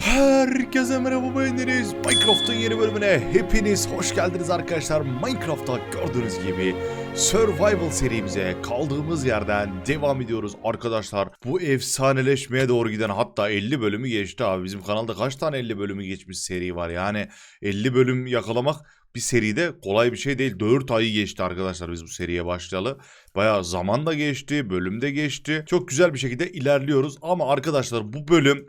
Herkese merhaba beğendiniz. Minecraft'ın yeni bölümüne hepiniz hoş geldiniz arkadaşlar. Minecraft'ta gördüğünüz gibi Survival serimize kaldığımız yerden devam ediyoruz arkadaşlar. Bu efsaneleşmeye doğru giden hatta 50 bölümü geçti abi. Bizim kanalda kaç tane 50 bölümü geçmiş seri var yani 50 bölüm yakalamak bir seride kolay bir şey değil. 4 ayı geçti arkadaşlar biz bu seriye başlayalı. Bayağı zaman da geçti, bölüm de geçti. Çok güzel bir şekilde ilerliyoruz ama arkadaşlar bu bölüm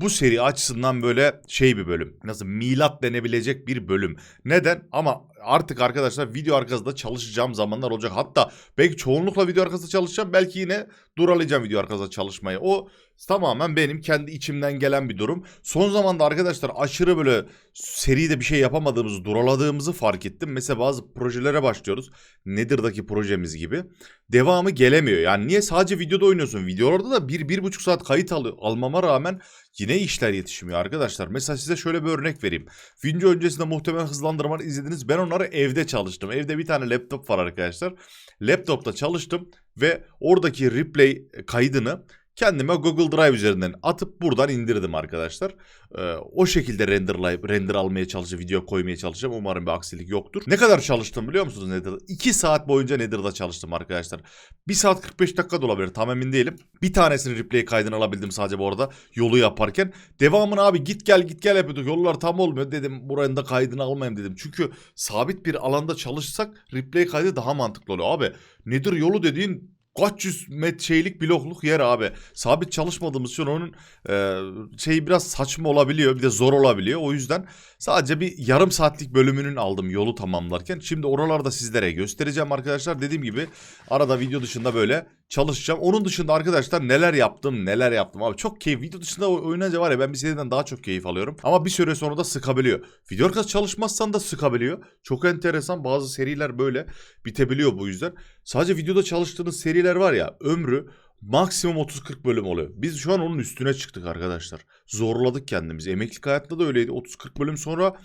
bu seri açısından böyle şey bir bölüm. Nasıl milat denebilecek bir bölüm. Neden? Ama artık arkadaşlar video arkasında çalışacağım zamanlar olacak. Hatta belki çoğunlukla video arkasında çalışacağım. Belki yine duralayacağım video arkasında çalışmayı. O tamamen benim kendi içimden gelen bir durum. Son zamanda arkadaşlar aşırı böyle seride bir şey yapamadığımızı, duraladığımızı fark ettim. Mesela bazı projelere başlıyoruz. Nether'daki projemiz gibi. Devamı gelemiyor. Yani niye sadece videoda oynuyorsun? Videolarda da bir, bir buçuk saat kayıt al almama rağmen yine işler yetişmiyor arkadaşlar. Mesela size şöyle bir örnek vereyim. Video öncesinde muhtemelen hızlandırmaları izlediniz. Ben onları evde çalıştım. Evde bir tane laptop var arkadaşlar. Laptopta çalıştım ve oradaki replay kaydını kendime Google Drive üzerinden atıp buradan indirdim arkadaşlar. Ee, o şekilde renderlayıp render almaya çalışıp video koymaya çalışacağım. Umarım bir aksilik yoktur. Ne kadar çalıştım biliyor musunuz Nether'da? 2 saat boyunca Nether'da çalıştım arkadaşlar. 1 saat 45 dakika da olabilir tam emin değilim. Bir tanesini replay kaydını alabildim sadece bu arada yolu yaparken. Devamını abi git gel git gel yapıyorduk. Yollar tam olmuyor dedim. Buranın da kaydını almayayım dedim. Çünkü sabit bir alanda çalışsak replay kaydı daha mantıklı oluyor. Abi Nether yolu dediğin kaç yüz met şeylik blokluk yer abi. Sabit çalışmadığımız için onun e, şeyi biraz saçma olabiliyor. Bir de zor olabiliyor. O yüzden sadece bir yarım saatlik bölümünün aldım yolu tamamlarken. Şimdi oralarda sizlere göstereceğim arkadaşlar. Dediğim gibi arada video dışında böyle çalışacağım. Onun dışında arkadaşlar neler yaptım neler yaptım abi. Çok keyif. Video dışında oy- oynayınca var ya ben bir seriden daha çok keyif alıyorum. Ama bir süre sonra da sıkabiliyor. Video arkası çalışmazsan da sıkabiliyor. Çok enteresan bazı seriler böyle bitebiliyor bu yüzden. Sadece videoda çalıştığınız seriler var ya ömrü maksimum 30-40 bölüm oluyor. Biz şu an onun üstüne çıktık arkadaşlar. Zorladık kendimizi. Emeklilik hayatta da öyleydi. 30-40 bölüm sonra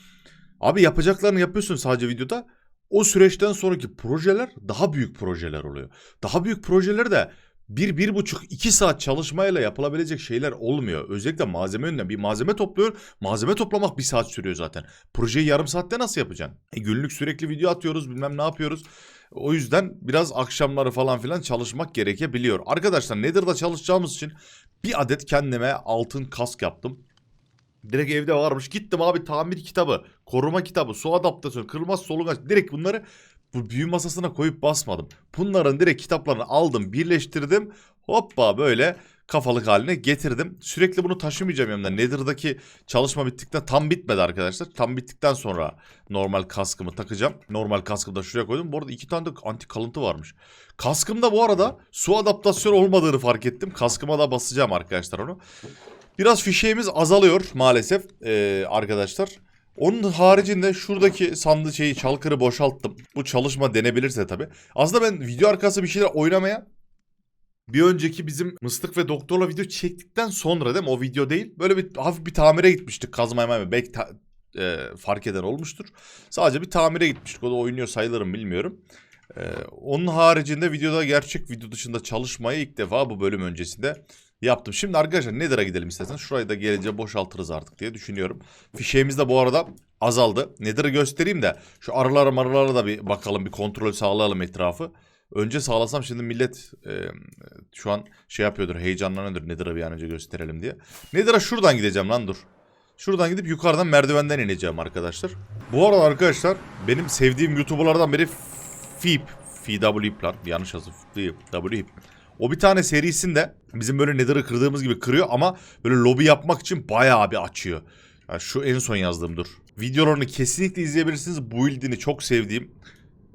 abi yapacaklarını yapıyorsun sadece videoda. O süreçten sonraki projeler daha büyük projeler oluyor. Daha büyük projeler de bir, bir buçuk, iki saat çalışmayla yapılabilecek şeyler olmuyor. Özellikle malzeme yönünden. Bir malzeme topluyor. Malzeme toplamak bir saat sürüyor zaten. Projeyi yarım saatte nasıl yapacaksın? E, günlük sürekli video atıyoruz bilmem ne yapıyoruz. O yüzden biraz akşamları falan filan çalışmak gerekebiliyor. Arkadaşlar Nether'da çalışacağımız için bir adet kendime altın kask yaptım. Direkt evde varmış. Gittim abi tamir kitabı, koruma kitabı, su adaptasyonu, kırılmaz solungaç. Direkt bunları bu büyü masasına koyup basmadım. Bunların direkt kitaplarını aldım, birleştirdim. Hoppa böyle kafalık haline getirdim. Sürekli bunu taşımayacağım yanımda. Nether'daki çalışma bittikten tam bitmedi arkadaşlar. Tam bittikten sonra normal kaskımı takacağım. Normal kaskımı da şuraya koydum. Bu arada iki tane de anti kalıntı varmış. Kaskımda bu arada su adaptasyonu olmadığını fark ettim. Kaskıma da basacağım arkadaşlar onu. Biraz fişeğimiz azalıyor maalesef ee, arkadaşlar. Onun haricinde şuradaki sandığı şeyi çalkırı boşalttım. Bu çalışma denebilirse tabii. Aslında ben video arkası bir şeyler oynamaya bir önceki bizim Mıstık ve Doktor'la video çektikten sonra değil mi? O video değil. Böyle bir hafif bir tamire gitmiştik kazmaya mı? Belki ta- e, fark eden olmuştur. Sadece bir tamire gitmiştik. O da oynuyor sayılırım bilmiyorum. E, onun haricinde videoda gerçek video dışında çalışmayı ilk defa bu bölüm öncesinde yaptım. Şimdi arkadaşlar Nether'a gidelim istersen. Şurayı da gelince boşaltırız artık diye düşünüyorum. Fişeğimiz de bu arada azaldı. Nether'ı göstereyim de şu aralara maralara da bir bakalım bir kontrol sağlayalım etrafı. Önce sağlasam şimdi millet e, şu an şey yapıyordur heyecanlanıyordur Nether'a bir an önce gösterelim diye. Nether'a şuradan gideceğim lan dur. Şuradan gidip yukarıdan merdivenden ineceğim arkadaşlar. Bu arada arkadaşlar benim sevdiğim YouTuber'lardan biri Fip. FW lan yanlış yazdım. FW. O bir tane serisinde bizim böyle Nether'ı kırdığımız gibi kırıyor ama böyle lobi yapmak için bayağı bir açıyor. Yani şu en son yazdığım dur. Videolarını kesinlikle izleyebilirsiniz. Bu build'ini çok sevdiğim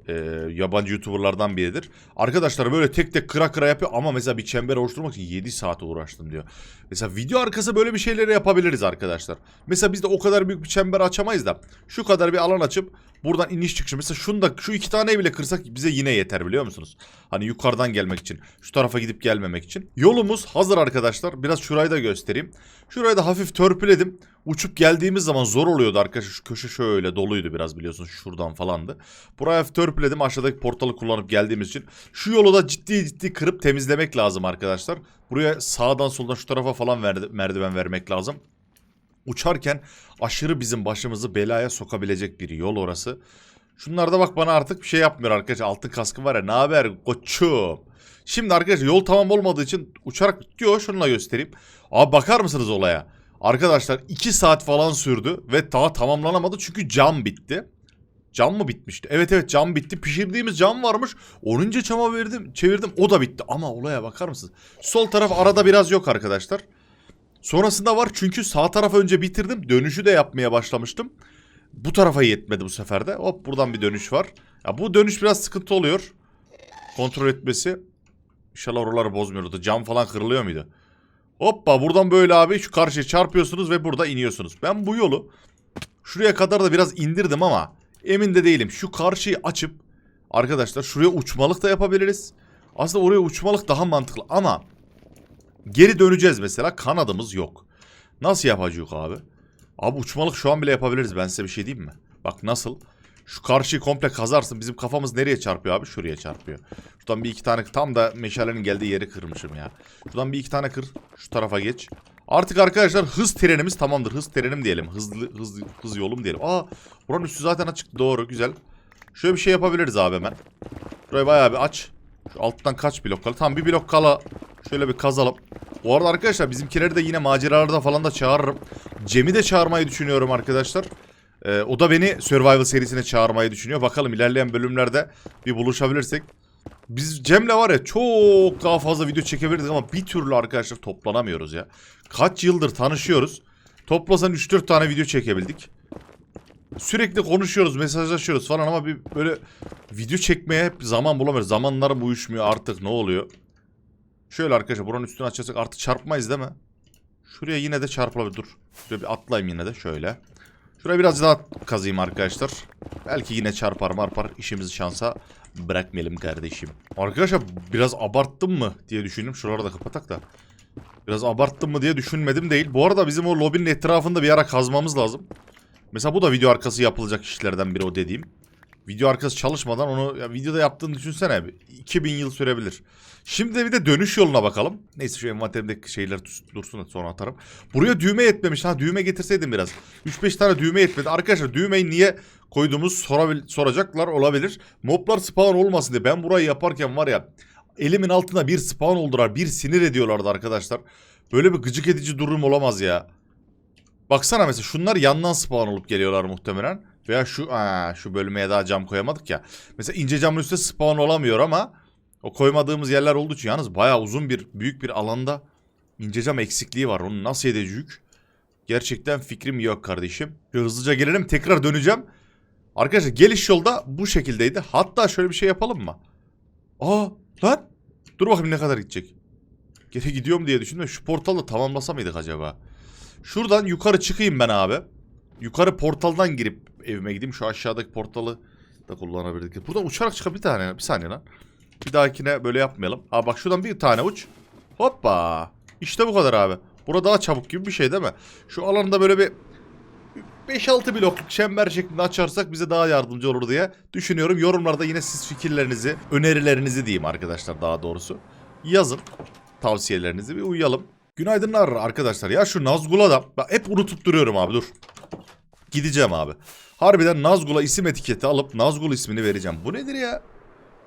e, yabancı YouTuber'lardan biridir. Arkadaşlar böyle tek tek kıra kıra yapıyor ama mesela bir çember oluşturmak için 7 saat uğraştım diyor. Mesela video arkası böyle bir şeyleri yapabiliriz arkadaşlar. Mesela biz de o kadar büyük bir çember açamayız da şu kadar bir alan açıp buradan iniş çıkışı mesela şunu da şu iki taneyi bile kırsak bize yine yeter biliyor musunuz? Hani yukarıdan gelmek için şu tarafa gidip gelmemek için. Yolumuz hazır arkadaşlar. Biraz şurayı da göstereyim. Şurayı da hafif törpüledim. Uçup geldiğimiz zaman zor oluyordu arkadaşlar. Şu köşe şöyle doluydu biraz biliyorsunuz şuradan falandı. Buraya hafif törpüledim aşağıdaki portalı kullanıp geldiğimiz için. Şu yolu da ciddi ciddi kırıp temizlemek lazım arkadaşlar. Buraya sağdan soldan şu tarafa falan verdi- merdiven vermek lazım. Uçarken aşırı bizim başımızı belaya sokabilecek bir yol orası. Şunlar da bak bana artık bir şey yapmıyor arkadaşlar. Altın kaskı var ya. Ne haber koçum? Şimdi arkadaşlar yol tamam olmadığı için uçarak diyor şununla göstereyim. Abi bakar mısınız olaya? Arkadaşlar 2 saat falan sürdü ve daha tamamlanamadı çünkü cam bitti. Cam mı bitmişti? Evet evet cam bitti. Pişirdiğimiz cam varmış. 10. cama verdim, çevirdim. O da bitti. Ama olaya bakar mısınız? Sol taraf arada biraz yok arkadaşlar. Sonrasında var çünkü sağ tarafı önce bitirdim. Dönüşü de yapmaya başlamıştım. Bu tarafa yetmedi bu sefer de. Hop buradan bir dönüş var. Ya bu dönüş biraz sıkıntı oluyor. Kontrol etmesi. İnşallah oraları bozmuyordu. Cam falan kırılıyor muydu? Hoppa buradan böyle abi şu karşıya çarpıyorsunuz ve burada iniyorsunuz. Ben bu yolu şuraya kadar da biraz indirdim ama emin de değilim. Şu karşıyı açıp arkadaşlar şuraya uçmalık da yapabiliriz. Aslında oraya uçmalık daha mantıklı ama geri döneceğiz mesela kanadımız yok. Nasıl yapacağız abi? Abi uçmalık şu an bile yapabiliriz ben size bir şey diyeyim mi? Bak nasıl? Şu karşıyı komple kazarsın bizim kafamız nereye çarpıyor abi? Şuraya çarpıyor. Şuradan bir iki tane tam da meşalenin geldiği yeri kırmışım ya. Şuradan bir iki tane kır. Şu tarafa geç. Artık arkadaşlar hız trenimiz tamamdır. Hız trenim diyelim. Hızlı hız, hız yolum diyelim. Aa buranın üstü zaten açık. Doğru güzel. Şöyle bir şey yapabiliriz abi hemen. Burayı bayağı bir aç. Şu alttan kaç blok kala? Tamam bir blok kala. Şöyle bir kazalım. Bu arada arkadaşlar bizimkileri de yine maceralarda falan da çağırırım. Cem'i de çağırmayı düşünüyorum arkadaşlar. Ee, o da beni Survival serisine çağırmayı düşünüyor. Bakalım ilerleyen bölümlerde bir buluşabilirsek. Biz Cem'le var ya çok daha fazla video çekebilirdik ama bir türlü arkadaşlar toplanamıyoruz ya. Kaç yıldır tanışıyoruz. Toplasan 3-4 tane video çekebildik. Sürekli konuşuyoruz, mesajlaşıyoruz falan ama bir böyle video çekmeye hep zaman bulamıyoruz. Zamanlarım uyuşmuyor artık ne oluyor? Şöyle arkadaşlar buranın üstünü açarsak artık çarpmayız değil mi? Şuraya yine de çarpılabilir. Dur. Şuraya bir atlayayım yine de şöyle. Şuraya biraz daha kazayım arkadaşlar. Belki yine çarpar marpar işimizi şansa bırakmayalım kardeşim. Arkadaşlar biraz abarttım mı diye düşündüm. Şuraları da kapatak da. Biraz abarttım mı diye düşünmedim değil. Bu arada bizim o lobinin etrafında bir ara kazmamız lazım. Mesela bu da video arkası yapılacak işlerden biri o dediğim. Video arkası çalışmadan onu ya videoda yaptığını düşünsene. 2000 yıl sürebilir. Şimdi bir de dönüş yoluna bakalım. Neyse şu envanterimdeki şeyler dursun sonra atarım. Buraya düğme yetmemiş. Ha düğme getirseydim biraz. 3-5 tane düğme yetmedi. Arkadaşlar düğmeyi niye koyduğumuz sorabil- soracaklar olabilir. Moblar spawn olmasın diye. Ben burayı yaparken var ya elimin altında bir spawn oldular. Bir sinir ediyorlardı arkadaşlar. Böyle bir gıcık edici durum olamaz ya. Baksana mesela şunlar yandan spawn olup geliyorlar muhtemelen. Veya şu aa, şu bölmeye daha cam koyamadık ya. Mesela ince camın üstüne spawn olamıyor ama o koymadığımız yerler olduğu için yalnız bayağı uzun bir büyük bir alanda ince cam eksikliği var. Onu nasıl edeceğiz? Gerçekten fikrim yok kardeşim. Şöyle hızlıca gelelim tekrar döneceğim. Arkadaşlar geliş yolda bu şekildeydi. Hatta şöyle bir şey yapalım mı? Aa lan dur bakayım ne kadar gidecek. Geri gidiyorum diye düşündüm. Şu portalı tamamlasa mıydık acaba? Şuradan yukarı çıkayım ben abi. Yukarı portaldan girip evime gideyim. Şu aşağıdaki portalı da kullanabilirdik. Buradan uçarak çıkabilir bir tane. Bir saniye lan. Bir dahakine böyle yapmayalım. Aa bak şuradan bir tane uç. Hoppa. İşte bu kadar abi. Burada daha çabuk gibi bir şey değil mi? Şu alanda böyle bir 5-6 blokluk çember şeklinde açarsak bize daha yardımcı olur diye düşünüyorum. Yorumlarda yine siz fikirlerinizi, önerilerinizi diyeyim arkadaşlar daha doğrusu. Yazın tavsiyelerinizi bir uyalım. Günaydınlar arkadaşlar. Ya şu Nazgul'a da bak hep unutup duruyorum abi dur. Gideceğim abi. Harbiden Nazgul'a isim etiketi alıp Nazgul ismini vereceğim. Bu nedir ya?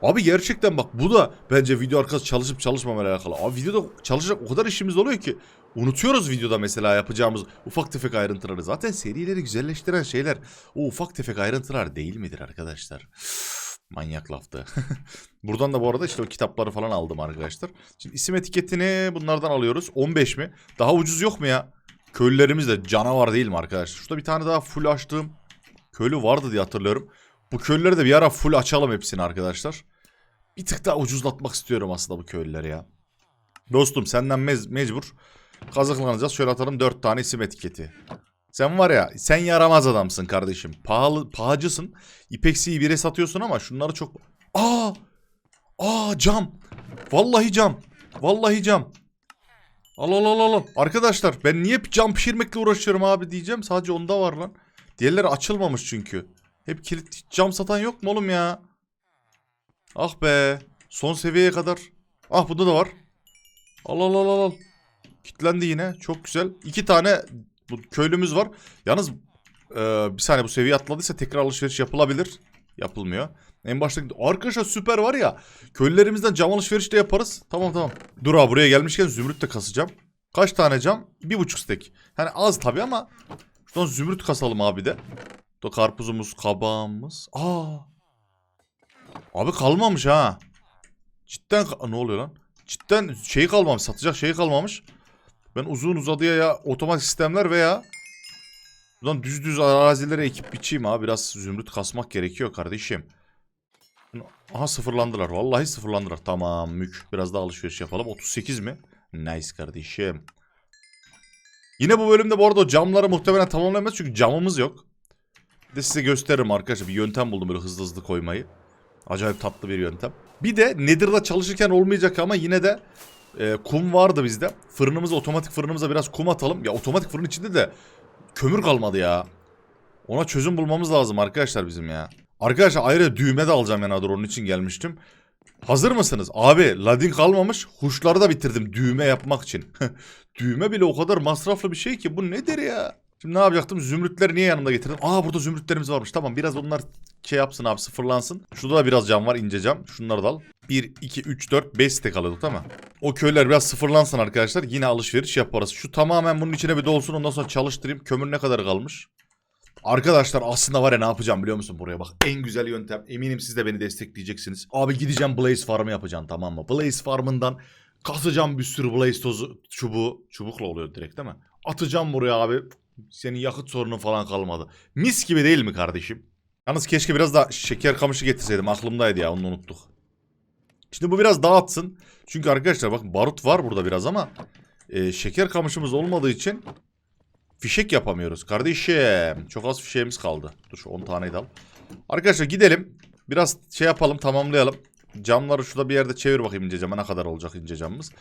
Abi gerçekten bak bu da bence video arkası çalışıp çalışmamayla alakalı. Abi videoda çalışacak o kadar işimiz oluyor ki. Unutuyoruz videoda mesela yapacağımız ufak tefek ayrıntıları. Zaten serileri güzelleştiren şeyler o ufak tefek ayrıntılar değil midir arkadaşlar? Manyak laftı. Buradan da bu arada işte o kitapları falan aldım arkadaşlar. Şimdi isim etiketini bunlardan alıyoruz. 15 mi? Daha ucuz yok mu ya? Köylülerimiz de canavar değil mi arkadaşlar? Şurada bir tane daha full açtığım köylü vardı diye hatırlıyorum. Bu köylüleri de bir ara full açalım hepsini arkadaşlar. Bir tık daha ucuzlatmak istiyorum aslında bu köylüleri ya. Dostum senden mecbur kazıklanacağız. Şöyle atalım 4 tane isim etiketi. Sen var ya sen yaramaz adamsın kardeşim. Pahalı, pahacısın. İpeksiyi bire satıyorsun ama şunları çok... Aa! Aa cam. Vallahi cam. Vallahi cam. Al al al al. Arkadaşlar ben niye cam pişirmekle uğraşıyorum abi diyeceğim. Sadece onda var lan. Diğerleri açılmamış çünkü. Hep kilit cam satan yok mu oğlum ya? Ah be. Son seviyeye kadar. Ah bunda da var. Al al al al. Kitlendi yine. Çok güzel. İki tane Bu köylümüz var. Yalnız e, bir saniye bu seviye atladıysa tekrar alışveriş yapılabilir. Yapılmıyor. En başta arkadaşlar süper var ya. Köylülerimizden cam alışveriş de yaparız. Tamam tamam. Dur abi buraya gelmişken zümrüt de kasacağım. Kaç tane cam? Bir buçuk stek. Hani az tabii ama şuradan zümrüt kasalım abi de. Da karpuzumuz, kabağımız. Aa. Abi kalmamış ha. Cidden ne oluyor lan? Cidden şey kalmamış, satacak şey kalmamış. Ben uzun uzadıya ya otomatik sistemler veya Buradan düz düz arazilere ekip biçeyim ha. Biraz zümrüt kasmak gerekiyor kardeşim. Aha sıfırlandılar. Vallahi sıfırlandılar. Tamam mük. Biraz daha alışveriş yapalım. 38 mi? Nice kardeşim. Yine bu bölümde bu arada camları muhtemelen tamamlayamaz çünkü camımız yok. Bir de size gösteririm arkadaşlar. Bir yöntem buldum böyle hızlı hızlı koymayı. Acayip tatlı bir yöntem. Bir de Nether'da çalışırken olmayacak ama yine de e, kum vardı bizde. Fırınımıza, otomatik fırınımıza biraz kum atalım. Ya otomatik fırın içinde de kömür kalmadı ya. Ona çözüm bulmamız lazım arkadaşlar bizim ya. Arkadaşlar ayrıca düğme de alacağım yani onun için gelmiştim. Hazır mısınız? Abi ladin kalmamış. Huşları da bitirdim düğme yapmak için. düğme bile o kadar masraflı bir şey ki bu nedir ya? Şimdi ne yapacaktım? Zümrütleri niye yanımda getirdim? Aa burada zümrütlerimiz varmış. Tamam biraz onlar şey yapsın abi sıfırlansın. Şurada da biraz cam var ince cam. Şunları da al. 1, 2, 3, 4, 5 stek alıyorduk mi? O köyler biraz sıfırlansın arkadaşlar. Yine alışveriş yaparız. Şu tamamen bunun içine bir dolsun ondan sonra çalıştırayım. Kömür ne kadar kalmış? Arkadaşlar aslında var ya ne yapacağım biliyor musun buraya bak. En güzel yöntem. Eminim siz de beni destekleyeceksiniz. Abi gideceğim Blaze Farm'ı yapacağım tamam mı? Blaze Farm'ından kasacağım bir sürü Blaze tozu çubuğu. Çubukla oluyor direkt değil mi? Atacağım buraya abi. Senin yakıt sorunun falan kalmadı. Mis gibi değil mi kardeşim? Yalnız keşke biraz da şeker kamışı getirseydim. Aklımdaydı ya onu unuttuk. Şimdi bu biraz dağıtsın. Çünkü arkadaşlar bakın barut var burada biraz ama e, şeker kamışımız olmadığı için fişek yapamıyoruz. Kardeşim çok az fişeğimiz kaldı. Dur şu 10 taneyi de al. Arkadaşlar gidelim. Biraz şey yapalım tamamlayalım. Camları şurada bir yerde çevir bakayım ince cama ne kadar olacak ince camımız.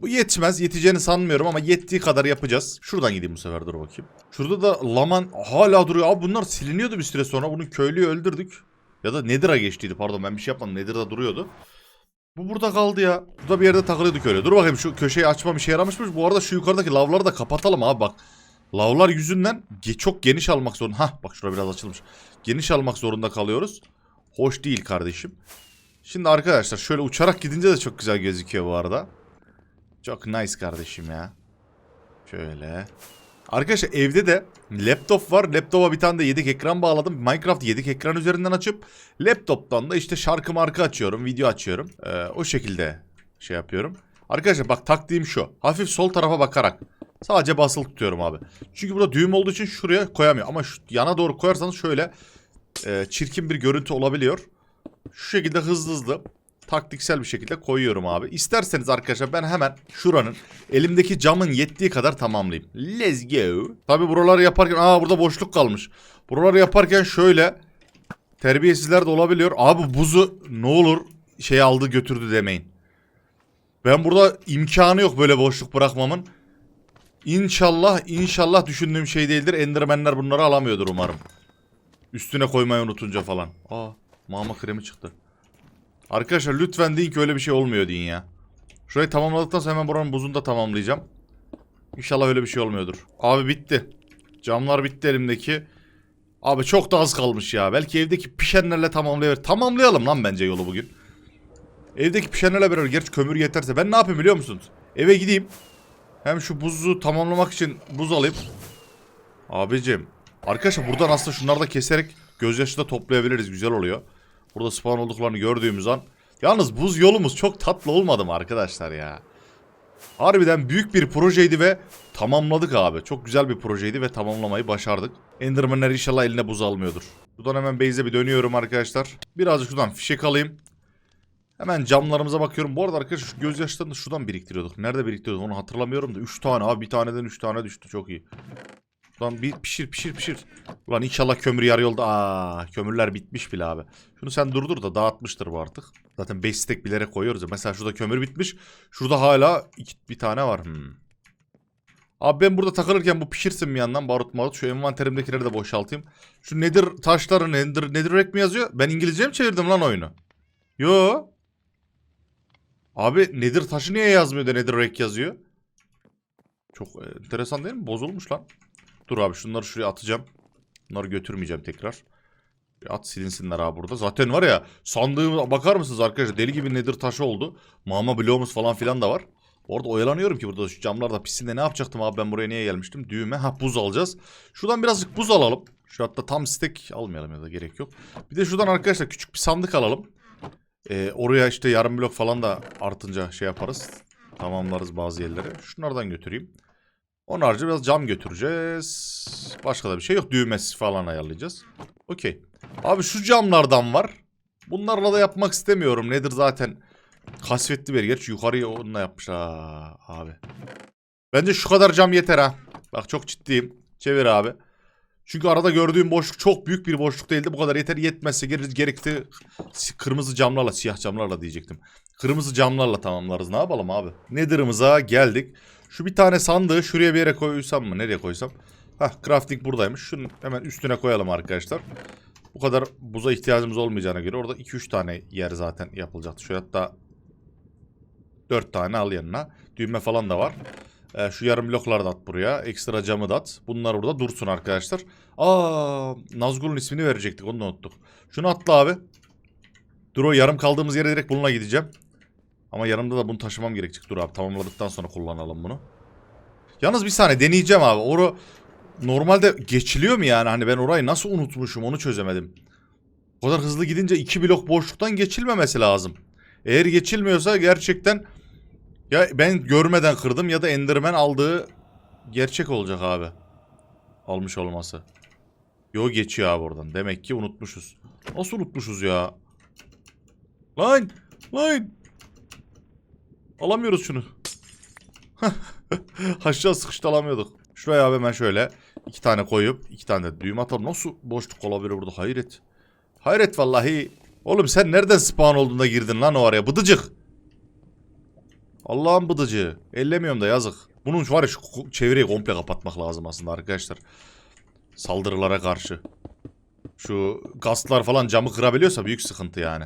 Bu yetmez. Yeteceğini sanmıyorum ama yettiği kadar yapacağız. Şuradan gideyim bu sefer dur bakayım. Şurada da laman hala duruyor. Abi bunlar siliniyordu bir süre sonra. Bunu köylüyü öldürdük. Ya da Nether'a geçtiydi pardon ben bir şey yapmadım. Nether'da duruyordu. Bu burada kaldı ya. Burada bir yerde takılıyorduk öyle. Dur bakayım şu köşeyi açmam işe yaramış mı? Bu arada şu yukarıdaki lavları da kapatalım abi bak. Lavlar yüzünden çok geniş almak zorunda. Hah bak şurada biraz açılmış. Geniş almak zorunda kalıyoruz. Hoş değil kardeşim. Şimdi arkadaşlar şöyle uçarak gidince de çok güzel gözüküyor bu arada. Çok nice kardeşim ya. Şöyle. Arkadaşlar evde de laptop var. Laptopa bir tane de yedek ekran bağladım. Minecraft yedek ekran üzerinden açıp laptoptan da işte şarkı marka açıyorum, video açıyorum. Ee, o şekilde şey yapıyorum. Arkadaşlar bak taktiğim şu. Hafif sol tarafa bakarak sadece basılı tutuyorum abi. Çünkü burada düğüm olduğu için şuraya koyamıyor. Ama şu yana doğru koyarsanız şöyle e, çirkin bir görüntü olabiliyor. Şu şekilde hızlı hızlı taktiksel bir şekilde koyuyorum abi. İsterseniz arkadaşlar ben hemen şuranın elimdeki camın yettiği kadar tamamlayayım. Let's go. Tabi buraları yaparken aa burada boşluk kalmış. Buraları yaparken şöyle terbiyesizler de olabiliyor. Abi buzu ne olur şey aldı götürdü demeyin. Ben burada imkanı yok böyle boşluk bırakmamın. İnşallah inşallah düşündüğüm şey değildir. Endermenler bunları alamıyordur umarım. Üstüne koymayı unutunca falan. Aa mama kremi çıktı. Arkadaşlar lütfen deyin ki öyle bir şey olmuyor deyin ya. Şurayı tamamladıktan sonra hemen buranın buzunu da tamamlayacağım. İnşallah öyle bir şey olmuyordur. Abi bitti. Camlar bitti elimdeki. Abi çok da az kalmış ya. Belki evdeki pişenlerle tamamlayabilir. Tamamlayalım lan bence yolu bugün. Evdeki pişenlerle beraber gerçi kömür yeterse. Ben ne yapayım biliyor musunuz? Eve gideyim. Hem şu buzu tamamlamak için buz alayım. Abicim. Arkadaşlar buradan aslında şunları da keserek gözyaşı da toplayabiliriz. Güzel oluyor. Burada spawn olduklarını gördüğümüz an. Yalnız buz yolumuz çok tatlı olmadı mı arkadaşlar ya? Harbiden büyük bir projeydi ve tamamladık abi. Çok güzel bir projeydi ve tamamlamayı başardık. Enderman'ler inşallah eline buz almıyordur. Buradan hemen base'e bir dönüyorum arkadaşlar. Birazcık şuradan fişek alayım. Hemen camlarımıza bakıyorum. Bu arada arkadaşlar şu gözyaşlarını şuradan biriktiriyorduk. Nerede biriktiriyorduk onu hatırlamıyorum da. 3 tane abi bir taneden 3 tane düştü çok iyi. Lan bir pişir pişir pişir. Ulan inşallah kömür yarı yolda. Aa kömürler bitmiş bile abi. Şunu sen durdur da dağıtmıştır bu artık. Zaten 5 stek bilerek koyuyoruz ya. Mesela şurada kömür bitmiş. Şurada hala iki, bir tane var. Hmm. Abi ben burada takılırken bu pişirsin bir yandan barut marut. Şu envanterimdekileri de boşaltayım. Şu nedir taşları nedir, nedir rek mi yazıyor? Ben İngilizce mi çevirdim lan oyunu? Yo. Abi nedir taşı niye yazmıyor da nedir rek yazıyor? Çok e, enteresan değil mi? Bozulmuş lan. Dur abi şunları şuraya atacağım. Bunları götürmeyeceğim tekrar. At silinsinler abi burada. Zaten var ya sandığıma bakar mısınız arkadaşlar? Deli gibi nedir taşı oldu. Mama bloğumuz falan filan da var. Orada oyalanıyorum ki burada şu camlar da pisinde ne yapacaktım abi ben buraya niye gelmiştim? Düğme ha buz alacağız. Şuradan birazcık buz alalım. Şu hatta tam stek almayalım ya da gerek yok. Bir de şuradan arkadaşlar küçük bir sandık alalım. Ee, oraya işte yarım blok falan da artınca şey yaparız. Tamamlarız bazı yerleri. Şunlardan götüreyim. Onun haricinde biraz cam götüreceğiz. Başka da bir şey yok. Düğmesi falan ayarlayacağız. Okey. Abi şu camlardan var. Bunlarla da yapmak istemiyorum. Nedir zaten kasvetli bir. Gerçi yukarıya onunla yapmış ha abi. Bence şu kadar cam yeter ha. Bak çok ciddiyim. Çevir abi. Çünkü arada gördüğüm boşluk çok büyük bir boşluk değildi. Bu kadar yeter. Yetmezse gerekti kırmızı camlarla, siyah camlarla diyecektim. Kırmızı camlarla tamamlarız. Ne yapalım abi? Nether'ımıza geldik. Şu bir tane sandığı şuraya bir yere koysam mı? Nereye koysam? Hah crafting buradaymış. Şunu hemen üstüne koyalım arkadaşlar. Bu kadar buza ihtiyacımız olmayacağına göre orada 2-3 tane yer zaten yapılacaktı. Şöyle hatta 4 tane al yanına. Düğme falan da var. Ee, şu yarım blokları da at buraya. Ekstra camı da at. Bunlar burada dursun arkadaşlar. Aa, Nazgul'un ismini verecektik onu da unuttuk. Şunu atla abi. Dur o yarım kaldığımız yere direkt bununla gideceğim. Ama yanımda da bunu taşımam gerekecek. Dur abi tamamladıktan sonra kullanalım bunu. Yalnız bir saniye deneyeceğim abi. Oru normalde geçiliyor mu yani? Hani ben orayı nasıl unutmuşum onu çözemedim. O kadar hızlı gidince iki blok boşluktan geçilmemesi lazım. Eğer geçilmiyorsa gerçekten ya ben görmeden kırdım ya da Enderman aldığı gerçek olacak abi. Almış olması. Yo geçiyor abi oradan. Demek ki unutmuşuz. Nasıl unutmuşuz ya? Lan! Lan! Alamıyoruz şunu. Aşağı sıkıştı alamıyorduk. Şuraya abi hemen şöyle iki tane koyup iki tane de düğüm atalım. Nasıl boşluk olabilir burada? Hayret. Hayret vallahi. Oğlum sen nereden spawn olduğunda girdin lan o araya? Bıdıcık. Allah'ın bıdıcığı. Ellemiyorum da yazık. Bunun var ya şu çevreyi komple kapatmak lazım aslında arkadaşlar. Saldırılara karşı. Şu gastlar falan camı kırabiliyorsa büyük sıkıntı yani.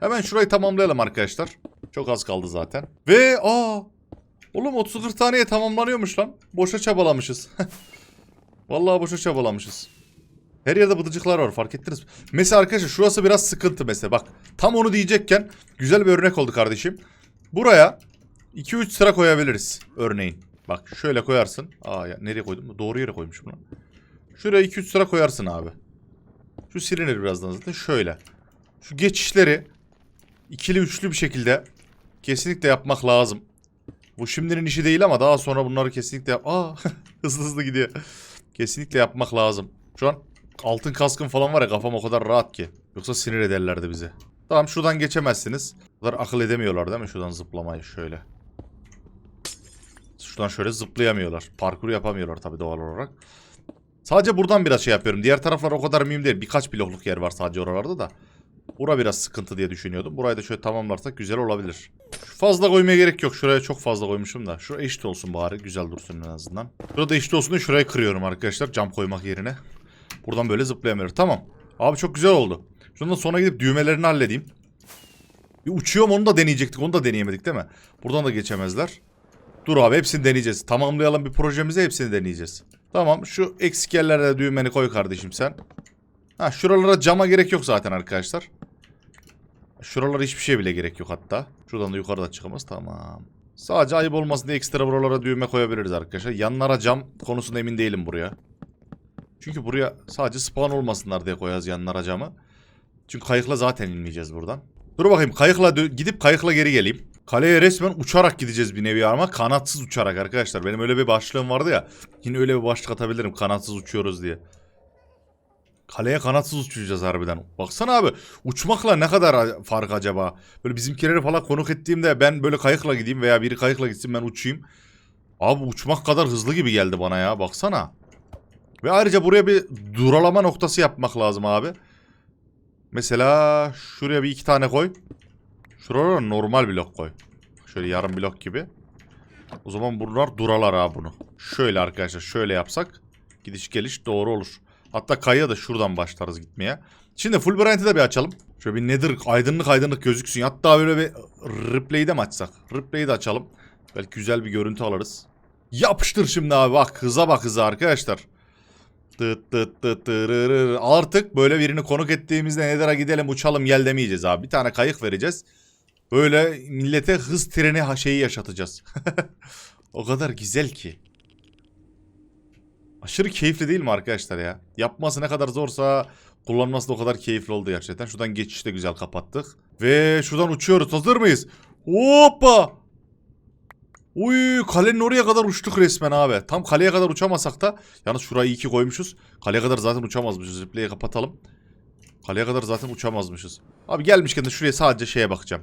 Hemen şurayı tamamlayalım arkadaşlar. Çok az kaldı zaten. Ve aa Oğlum 30-40 taneye tamamlanıyormuş lan. Boşa çabalamışız. Vallahi boşa çabalamışız. Her yerde bıdıcıklar var fark ettiniz mi? Mesela arkadaşlar şurası biraz sıkıntı mesela bak. Tam onu diyecekken güzel bir örnek oldu kardeşim. Buraya 2-3 sıra koyabiliriz örneğin. Bak şöyle koyarsın. Aa ya nereye koydum? Doğru yere koymuşum lan. Şuraya 2-3 sıra koyarsın abi. Şu silinir birazdan zaten. Şöyle. Şu geçişleri ikili üçlü bir şekilde kesinlikle yapmak lazım. Bu şimdinin işi değil ama daha sonra bunları kesinlikle yap... Aa hızlı hızlı gidiyor. Kesinlikle yapmak lazım. Şu an altın kaskın falan var ya kafam o kadar rahat ki. Yoksa sinir ederlerdi bizi. Tamam şuradan geçemezsiniz. Bu kadar akıl edemiyorlar değil mi şuradan zıplamayı şöyle. Şuradan şöyle zıplayamıyorlar. Parkur yapamıyorlar tabii doğal olarak. Sadece buradan biraz şey yapıyorum. Diğer taraflar o kadar mühim değil. Birkaç blokluk yer var sadece oralarda da. Bura biraz sıkıntı diye düşünüyordum. Burayı da şöyle tamamlarsak güzel olabilir. Fazla koymaya gerek yok. Şuraya çok fazla koymuşum da. Şuraya eşit olsun bari. Güzel dursun en azından. Şurada eşit olsun diye şurayı kırıyorum arkadaşlar. Cam koymak yerine. Buradan böyle zıplayamıyorum. Tamam. Abi çok güzel oldu. Şundan sonra gidip düğmelerini halledeyim. Bir uçuyorum onu da deneyecektik. Onu da deneyemedik değil mi? Buradan da geçemezler. Dur abi hepsini deneyeceğiz. Tamamlayalım bir projemizi hepsini deneyeceğiz. Tamam şu eksik yerlere düğmeni koy kardeşim sen. Ha şuralara cama gerek yok zaten arkadaşlar. Şuralara hiçbir şey bile gerek yok hatta. Şuradan da yukarıda çıkamaz. Tamam. Sadece ayıp olmasın diye ekstra buralara düğme koyabiliriz arkadaşlar. Yanlara cam konusunda emin değilim buraya. Çünkü buraya sadece spawn olmasınlar diye koyarız yanlara camı. Çünkü kayıkla zaten inmeyeceğiz buradan. Dur bakayım kayıkla gidip kayıkla geri geleyim. Kaleye resmen uçarak gideceğiz bir nevi ama kanatsız uçarak arkadaşlar. Benim öyle bir başlığım vardı ya. Yine öyle bir başlık atabilirim kanatsız uçuyoruz diye. Kaleye kanatsız uçacağız harbiden. Baksana abi uçmakla ne kadar fark acaba? Böyle bizimkileri falan konuk ettiğimde ben böyle kayıkla gideyim veya biri kayıkla gitsin ben uçayım. Abi uçmak kadar hızlı gibi geldi bana ya baksana. Ve ayrıca buraya bir duralama noktası yapmak lazım abi. Mesela şuraya bir iki tane koy. Şuraya normal blok koy. Şöyle yarım blok gibi. O zaman bunlar duralar abi bunu. Şöyle arkadaşlar şöyle yapsak gidiş geliş doğru olur. Hatta kayaya da şuradan başlarız gitmeye. Şimdi full bright'ı da bir açalım. Şöyle bir nedir aydınlık aydınlık gözüksün. Hatta böyle bir replay'i de mi açsak? Replay'i de açalım. Belki güzel bir görüntü alırız. Yapıştır şimdi abi bak hıza bak hıza arkadaşlar. Tıt tıt tıt tırırır. Artık böyle birini konuk ettiğimizde Nether'a gidelim uçalım gel demeyeceğiz abi. Bir tane kayık vereceğiz. Böyle millete hız treni şeyi yaşatacağız. o kadar güzel ki. Aşırı keyifli değil mi arkadaşlar ya? Yapması ne kadar zorsa kullanması da o kadar keyifli oldu gerçekten. Şuradan geçişi de güzel kapattık. Ve şuradan uçuyoruz. Hazır mıyız? Hoppa! Uy kalenin oraya kadar uçtuk resmen abi. Tam kaleye kadar uçamasak da yalnız şurayı iyi ki koymuşuz. Kaleye kadar zaten uçamazmışız. Replay'i kapatalım. Kaleye kadar zaten uçamazmışız. Abi gelmişken de şuraya sadece şeye bakacağım.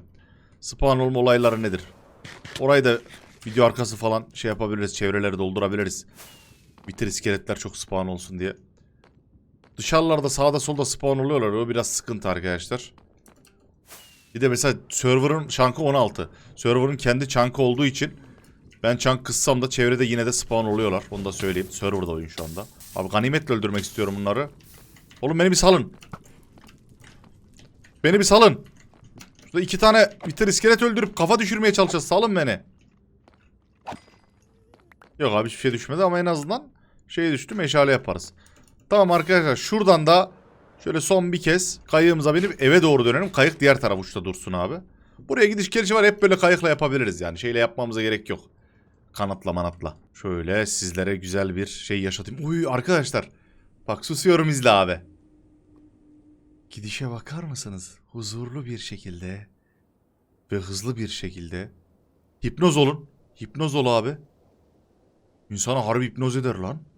Spawn olma olayları nedir? Orayı da video arkası falan şey yapabiliriz. Çevreleri doldurabiliriz. Bitir iskeletler çok spawn olsun diye. Dışarılarda sağda solda spawn oluyorlar. O biraz sıkıntı arkadaşlar. Bir de mesela server'ın chunky 16. Server'ın kendi chunky olduğu için ben chunk kıssam da çevrede yine de spawn oluyorlar. Onu da söyleyeyim. Server'da oyun şu anda. Abi ganimetle öldürmek istiyorum bunları. Oğlum beni bir salın. Beni bir salın. Şurada iki tane bitir iskelet öldürüp kafa düşürmeye çalışacağız. Salın beni. Yok abi hiçbir şey düşmedi ama en azından şey düştü meşale yaparız. Tamam arkadaşlar şuradan da şöyle son bir kez kayığımıza binip eve doğru dönelim. Kayık diğer taraf uçta dursun abi. Buraya gidiş gelişi var hep böyle kayıkla yapabiliriz yani. Şeyle yapmamıza gerek yok. Kanatla manatla. Şöyle sizlere güzel bir şey yaşatayım. Uy arkadaşlar. Bak susuyorum izle abi. Gidişe bakar mısınız? Huzurlu bir şekilde ve hızlı bir şekilde. Hipnoz olun. Hipnoz ol abi. İnsana harbi hipnoz eder lan.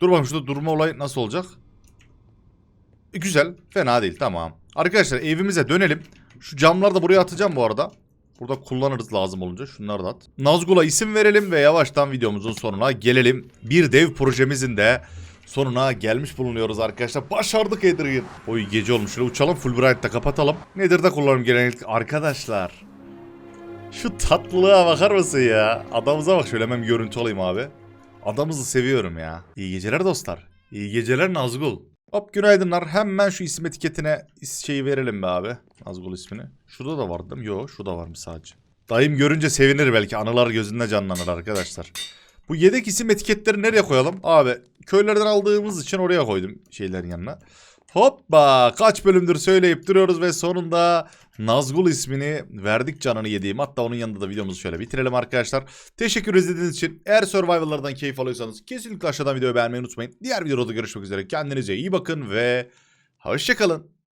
Dur bakalım şurada durma olayı nasıl olacak? E, güzel. Fena değil. Tamam. Arkadaşlar evimize dönelim. Şu camları da buraya atacağım bu arada. Burada kullanırız lazım olunca. Şunları da at. Nazgul'a isim verelim ve yavaştan videomuzun sonuna gelelim. Bir dev projemizin de sonuna gelmiş bulunuyoruz arkadaşlar. Başardık Adrian. Oy gece olmuş. Şöyle uçalım. Full Bright'ta kapatalım. Nedir de kullanım genellikle. Arkadaşlar. Şu tatlılığa bakar mısın ya? Adamıza bak şöyle hemen görüntü alayım abi. Adamızı seviyorum ya. İyi geceler dostlar. İyi geceler Nazgul. Hop günaydınlar. Hemen şu isim etiketine şeyi verelim be abi. Nazgul ismini. Şurada da vardı değil mi? Yok şurada varmış sadece. Dayım görünce sevinir belki. Anılar gözünde canlanır arkadaşlar. Bu yedek isim etiketleri nereye koyalım? Abi köylerden aldığımız için oraya koydum şeylerin yanına. Hoppa kaç bölümdür söyleyip duruyoruz ve sonunda Nazgul ismini verdik canını yediğim. Hatta onun yanında da videomuzu şöyle bitirelim arkadaşlar. Teşekkür izlediğiniz için. Eğer Survival'lardan keyif alıyorsanız kesinlikle aşağıdan videoyu beğenmeyi unutmayın. Diğer videoda görüşmek üzere. Kendinize iyi bakın ve hoşçakalın.